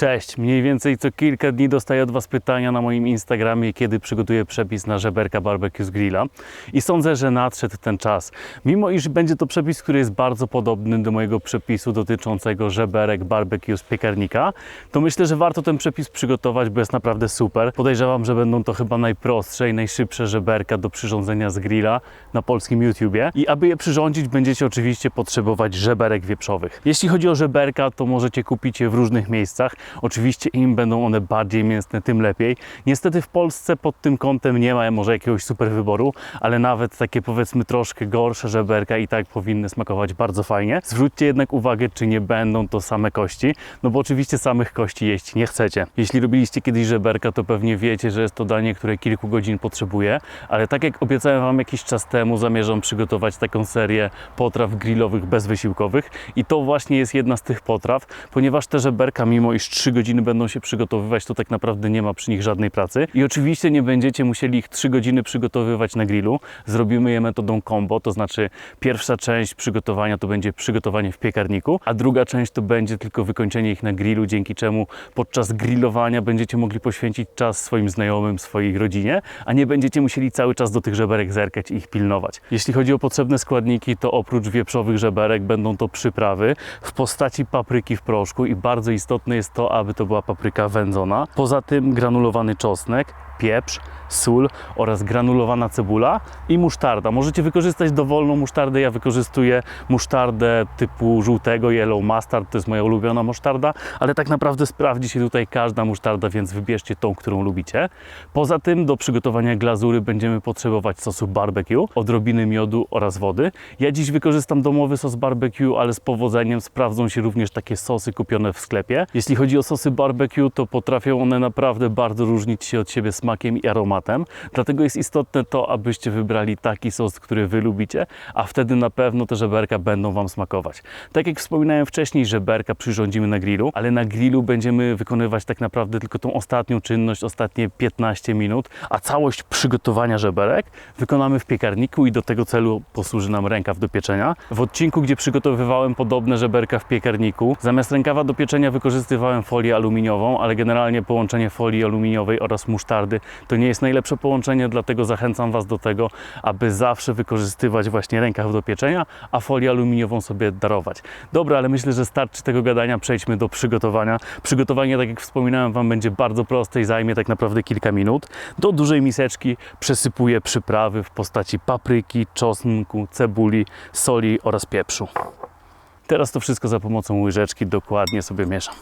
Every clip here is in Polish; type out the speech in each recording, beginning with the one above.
Cześć, mniej więcej co kilka dni dostaję od Was pytania na moim Instagramie, kiedy przygotuję przepis na żeberka barbecue z grilla. I sądzę, że nadszedł ten czas. Mimo iż będzie to przepis, który jest bardzo podobny do mojego przepisu dotyczącego żeberek barbecue z piekarnika, to myślę, że warto ten przepis przygotować, bo jest naprawdę super. Podejrzewam, że będą to chyba najprostsze i najszybsze żeberka do przyrządzenia z grilla na polskim YouTubie. I aby je przyrządzić, będziecie oczywiście potrzebować żeberek wieprzowych. Jeśli chodzi o żeberka, to możecie kupić je w różnych miejscach. Oczywiście im będą one bardziej mięsne, tym lepiej. Niestety w Polsce pod tym kątem nie ma może jakiegoś super wyboru, ale nawet takie powiedzmy troszkę gorsze żeberka i tak powinny smakować bardzo fajnie. Zwróćcie jednak uwagę, czy nie będą to same kości, no bo oczywiście samych kości jeść nie chcecie. Jeśli robiliście kiedyś żeberka, to pewnie wiecie, że jest to danie, które kilku godzin potrzebuje, ale tak jak obiecałem Wam jakiś czas temu, zamierzam przygotować taką serię potraw grillowych bezwysiłkowych i to właśnie jest jedna z tych potraw, ponieważ te żeberka, mimo iż 3 godziny będą się przygotowywać, to tak naprawdę nie ma przy nich żadnej pracy i oczywiście nie będziecie musieli ich 3 godziny przygotowywać na grillu. Zrobimy je metodą combo, to znaczy pierwsza część przygotowania to będzie przygotowanie w piekarniku, a druga część to będzie tylko wykończenie ich na grillu, dzięki czemu podczas grillowania będziecie mogli poświęcić czas swoim znajomym, swojej rodzinie, a nie będziecie musieli cały czas do tych żeberek zerkać i ich pilnować. Jeśli chodzi o potrzebne składniki, to oprócz wieprzowych żeberek będą to przyprawy w postaci papryki w proszku i bardzo istotne jest to, aby to była papryka wędzona. Poza tym granulowany czosnek, pieprz, sól oraz granulowana cebula i musztarda. Możecie wykorzystać dowolną musztardę. Ja wykorzystuję musztardę typu żółtego, yellow mustard, to jest moja ulubiona musztarda, ale tak naprawdę sprawdzi się tutaj każda musztarda, więc wybierzcie tą, którą lubicie. Poza tym do przygotowania glazury będziemy potrzebować sosu barbecue, odrobiny miodu oraz wody. Ja dziś wykorzystam domowy sos barbecue, ale z powodzeniem sprawdzą się również takie sosy kupione w sklepie. Jeśli chodzi o sosy barbecue, to potrafią one naprawdę bardzo różnić się od siebie smakiem i aromatem. Dlatego jest istotne to, abyście wybrali taki sos, który Wy lubicie, a wtedy na pewno te żeberka będą Wam smakować. Tak jak wspominałem wcześniej, żeberka przyrządzimy na grillu, ale na grillu będziemy wykonywać tak naprawdę tylko tą ostatnią czynność, ostatnie 15 minut, a całość przygotowania żeberek wykonamy w piekarniku i do tego celu posłuży nam rękaw do pieczenia. W odcinku, gdzie przygotowywałem podobne żeberka w piekarniku, zamiast rękawa do pieczenia wykorzystywałem folię aluminiową, ale generalnie połączenie folii aluminiowej oraz musztardy to nie jest najlepsze połączenie, dlatego zachęcam Was do tego, aby zawsze wykorzystywać właśnie rękaw do pieczenia, a folię aluminiową sobie darować. Dobra, ale myślę, że starczy tego gadania, przejdźmy do przygotowania. Przygotowanie, tak jak wspominałem Wam, będzie bardzo proste i zajmie tak naprawdę kilka minut. Do dużej miseczki przesypuję przyprawy w postaci papryki, czosnku, cebuli, soli oraz pieprzu. Teraz to wszystko za pomocą łyżeczki dokładnie sobie mieszam.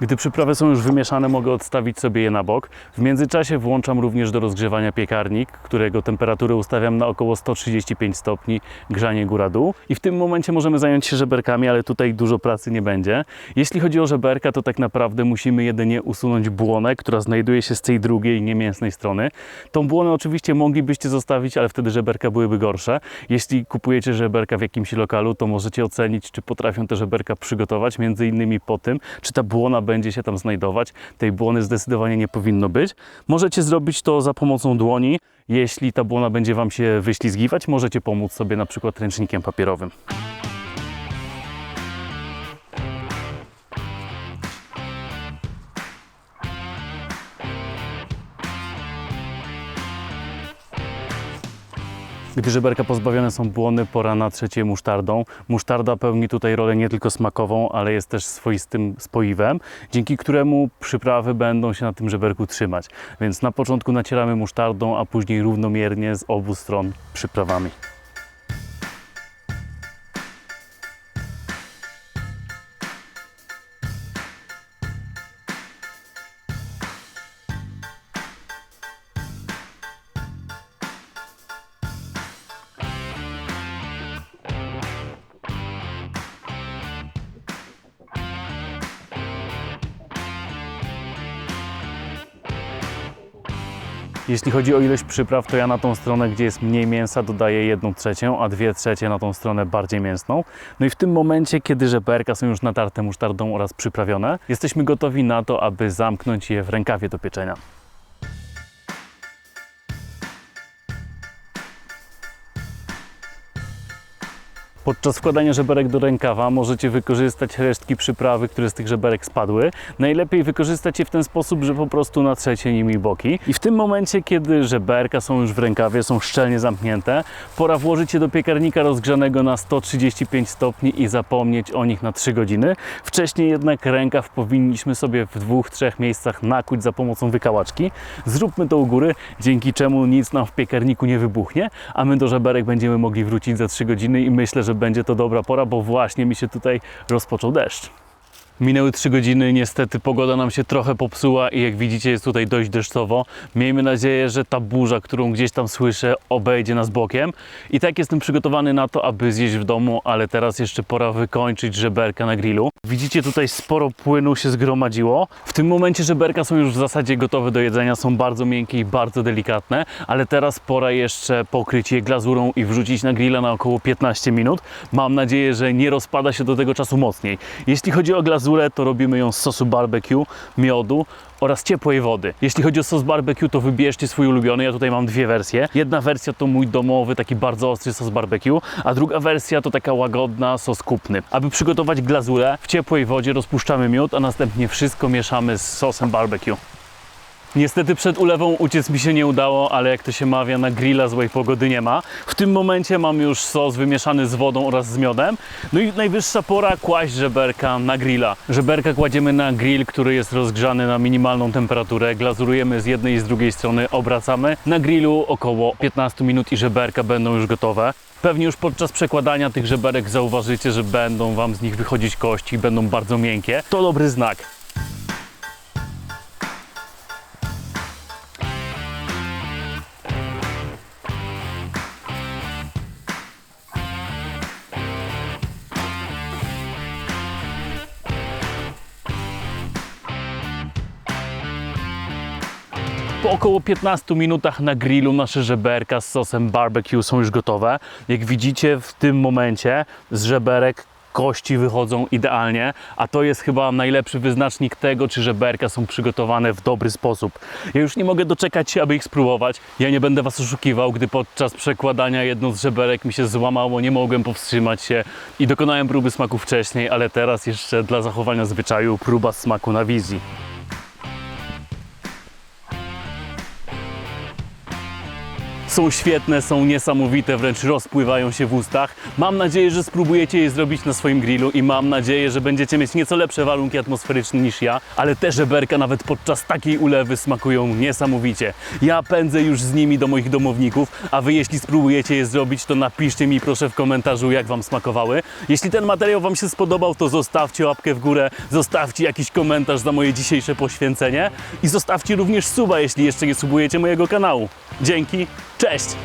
Gdy przyprawy są już wymieszane, mogę odstawić sobie je na bok. W międzyczasie włączam również do rozgrzewania piekarnik, którego temperaturę ustawiam na około 135 stopni, grzanie góra-dół. I w tym momencie możemy zająć się żeberkami, ale tutaj dużo pracy nie będzie. Jeśli chodzi o żeberka, to tak naprawdę musimy jedynie usunąć błonę, która znajduje się z tej drugiej, niemięsnej strony. Tą błonę oczywiście moglibyście zostawić, ale wtedy żeberka byłyby gorsze. Jeśli kupujecie żeberka w jakimś lokalu, to możecie ocenić, czy potrafią te żeberka przygotować, między innymi po tym, czy ta błona będzie się tam znajdować. Tej błony zdecydowanie nie powinno być. Możecie zrobić to za pomocą dłoni. Jeśli ta błona będzie Wam się wyślizgiwać, możecie pomóc sobie na przykład ręcznikiem papierowym. Gdy żeberka pozbawione są błony, pora na trzecie musztardą. Musztarda pełni tutaj rolę nie tylko smakową, ale jest też swoistym spoiwem, dzięki któremu przyprawy będą się na tym żeberku trzymać. Więc na początku nacieramy musztardą, a później równomiernie z obu stron przyprawami. Jeśli chodzi o ilość przypraw, to ja na tą stronę, gdzie jest mniej mięsa, dodaję jedną trzecią, a dwie trzecie na tą stronę bardziej mięsną. No i w tym momencie, kiedy żeberka są już natarte musztardą oraz przyprawione, jesteśmy gotowi na to, aby zamknąć je w rękawie do pieczenia. Podczas wkładania żeberek do rękawa możecie wykorzystać resztki przyprawy, które z tych żeberek spadły. Najlepiej wykorzystać je w ten sposób, że po prostu natrzecie nimi boki. I w tym momencie, kiedy żeberka są już w rękawie, są szczelnie zamknięte, pora włożyć je do piekarnika rozgrzanego na 135 stopni i zapomnieć o nich na 3 godziny. Wcześniej jednak rękaw powinniśmy sobie w dwóch, trzech miejscach nakuć za pomocą wykałaczki. Zróbmy to u góry, dzięki czemu nic nam w piekarniku nie wybuchnie, a my do żeberek będziemy mogli wrócić za 3 godziny i myślę, że będzie to dobra pora, bo właśnie mi się tutaj rozpoczął deszcz. Minęły 3 godziny, niestety pogoda nam się trochę popsuła i jak widzicie jest tutaj dość deszczowo. Miejmy nadzieję, że ta burza, którą gdzieś tam słyszę, obejdzie nas bokiem. I tak jestem przygotowany na to, aby zjeść w domu, ale teraz jeszcze pora wykończyć żeberka na grillu. Widzicie tutaj sporo płynu się zgromadziło. W tym momencie żeberka są już w zasadzie gotowe do jedzenia, są bardzo miękkie i bardzo delikatne, ale teraz pora jeszcze pokryć je glazurą i wrzucić na grilla na około 15 minut. Mam nadzieję, że nie rozpada się do tego czasu mocniej. Jeśli chodzi o glazurę, to robimy ją z sosu barbecue, miodu oraz ciepłej wody. Jeśli chodzi o sos barbecue, to wybierzcie swój ulubiony. Ja tutaj mam dwie wersje. Jedna wersja to mój domowy, taki bardzo ostry sos barbecue, a druga wersja to taka łagodna, sos kupny. Aby przygotować glazurę, w ciepłej wodzie rozpuszczamy miód, a następnie wszystko mieszamy z sosem barbecue. Niestety przed ulewą uciec mi się nie udało, ale jak to się mawia, na grilla złej pogody nie ma. W tym momencie mam już sos wymieszany z wodą oraz z miodem. No i najwyższa pora kłaść żeberka na grilla. Żeberka kładziemy na grill, który jest rozgrzany na minimalną temperaturę. Glazurujemy z jednej i z drugiej strony, obracamy. Na grillu około 15 minut i żeberka będą już gotowe. Pewnie już podczas przekładania tych żeberek zauważycie, że będą Wam z nich wychodzić kości, będą bardzo miękkie. To dobry znak. Po około 15 minutach na grillu nasze żeberka z sosem barbecue są już gotowe. Jak widzicie w tym momencie z żeberek kości wychodzą idealnie, a to jest chyba najlepszy wyznacznik tego, czy żeberka są przygotowane w dobry sposób. Ja już nie mogę doczekać się, aby ich spróbować. Ja nie będę Was oszukiwał, gdy podczas przekładania jedno z żeberek mi się złamało, nie mogłem powstrzymać się i dokonałem próby smaku wcześniej, ale teraz jeszcze dla zachowania zwyczaju próba smaku na wizji. Są świetne, są niesamowite, wręcz rozpływają się w ustach. Mam nadzieję, że spróbujecie je zrobić na swoim grillu i mam nadzieję, że będziecie mieć nieco lepsze warunki atmosferyczne niż ja, ale te żeberka nawet podczas takiej ulewy smakują niesamowicie. Ja pędzę już z nimi do moich domowników, a wy jeśli spróbujecie je zrobić, to napiszcie mi proszę w komentarzu, jak wam smakowały. Jeśli ten materiał wam się spodobał, to zostawcie łapkę w górę, zostawcie jakiś komentarz za moje dzisiejsze poświęcenie i zostawcie również suba, jeśli jeszcze nie subujecie mojego kanału. Dzięki, cześć!